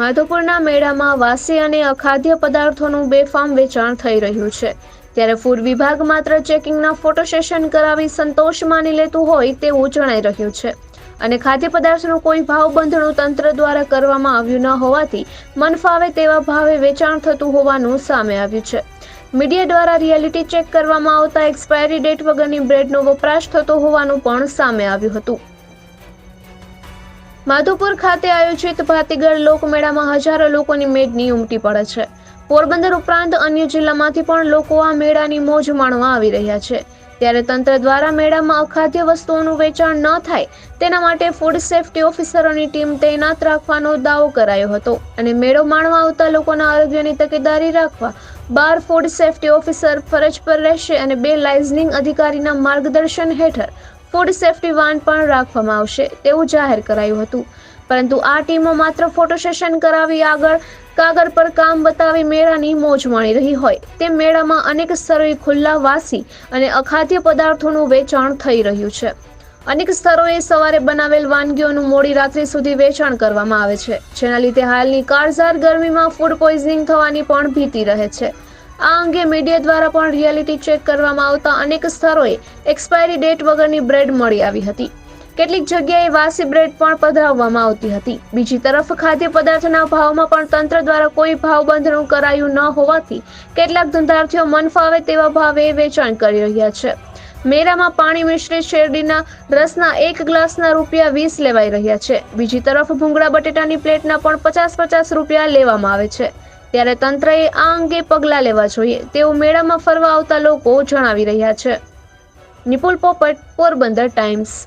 માધવપુરના મેળામાં વાસી અને અખાદ્ય પદાર્થોનું બેફામ વેચાણ થઈ રહ્યું છે. ત્યારે ફૂડ વિભાગ માત્ર ચેકિંગના ફોટો સેશન કરાવી સંતોષ માની લેતું હોય તેવું જણાઈ રહ્યું છે. અને ખાદ્ય પદાર્થનો કોઈ ભાવ બંધણું તંત્ર દ્વારા કરવામાં આવ્યું ન હોવાથી મનફાવે તેવા ભાવે વેચાણ થતું હોવાનું સામે આવ્યું છે. મીડિયા દ્વારા રિયાલિટી ચેક કરવામાં આવતા એક્સપાયરી ડેટ વગરની બ્રેડનો વપરાશ થતો હોવાનું પણ સામે આવ્યું હતું. માધુપુર ખાતે આયોજિત ભાતીગઢ લોકમેળામાં હજારો લોકોની મેદની ઉમટી પડે છે. પોરબંદર ઉપરાંત અન્ય જિલ્લામાંથી પણ લોકો આ મેળાની મોજ માણવા આવી રહ્યા છે. ત્યારે તંત્ર દ્વારા મેળામાં અખાદ્ય વસ્તુઓનું વેચાણ ન થાય તેના માટે ફૂડ સેફટી ઓફિસરોની ટીમ તૈનાત રાખવાનો દાવો કરાયો હતો અને મેળો માણવા આવતા લોકોના આરોગ્યની તકેદારી રાખવા બાર ફૂડ સેફટી ઓફિસર ફરજ પર રહેશે અને બે લાઇઝનિંગ અધિકારીના માર્ગદર્શન હેઠળ ફૂડ સેફ્ટી વાન પણ રાખવામાં આવશે તેવું જાહેર કરાયું હતું. પરંતુ આ ટીમો માત્ર ફોટો સેશન કરાવી આગળ કાગળ પર કામ બતાવી મેળાની મોજ માણી રહી હોય. તે મેળામાં અનેક સ્થળોએ ખુલ્લા વાસી અને અખાદ્ય પદાર્થોનું વેચાણ થઈ રહ્યું છે. અનેક સ્થળોએ સવારે બનાવેલ વાનગીઓનું મોડી રાત્રિ સુધી વેચાણ કરવામાં આવે છે. જેના લીધે હાલની કારઝાર ગરમીમાં ફૂડ પોઈઝનિંગ થવાની પણ ભીતિ રહે છે. આ અંગે મીડિયા દ્વારા પણ રિયાલિટી ચેક કરવામાં આવતા અનેક સ્થળોએ એક્સપાયરી ડેટ વગરની બ્રેડ મળી આવી હતી. કેટલીક જગ્યાએ વાસી બ્રેડ પણ પધરાવવામાં આવતી હતી. બીજી તરફ ખાદ્ય પદાર્થના ભાવમાં પણ તંત્ર દ્વારા કોઈ ભાવ બંધનું કરાયું ન હોવાથી કેટલાક ધંધાર્થીઓ મન ફાવે તેવા ભાવે વેચાણ કરી રહ્યા છે. મેળામાં પાણી મિશ્રિત શેરડીના રસના એક ગ્લાસના રૂપિયા વીસ લેવાઈ રહ્યા છે. બીજી તરફ ભૂંગળા બટેટાની પ્લેટના પણ પચાસ પચાસ રૂપિયા લેવામાં આવે છે. ત્યારે તંત્રએ આ અંગે પગલાં લેવા જોઈએ. તેવું મેળામાં ફરવા આવતા લોકો જણાવી રહ્યા છે. નિપુલ પોપટ, પોરબંદર ટાઈમ્સ.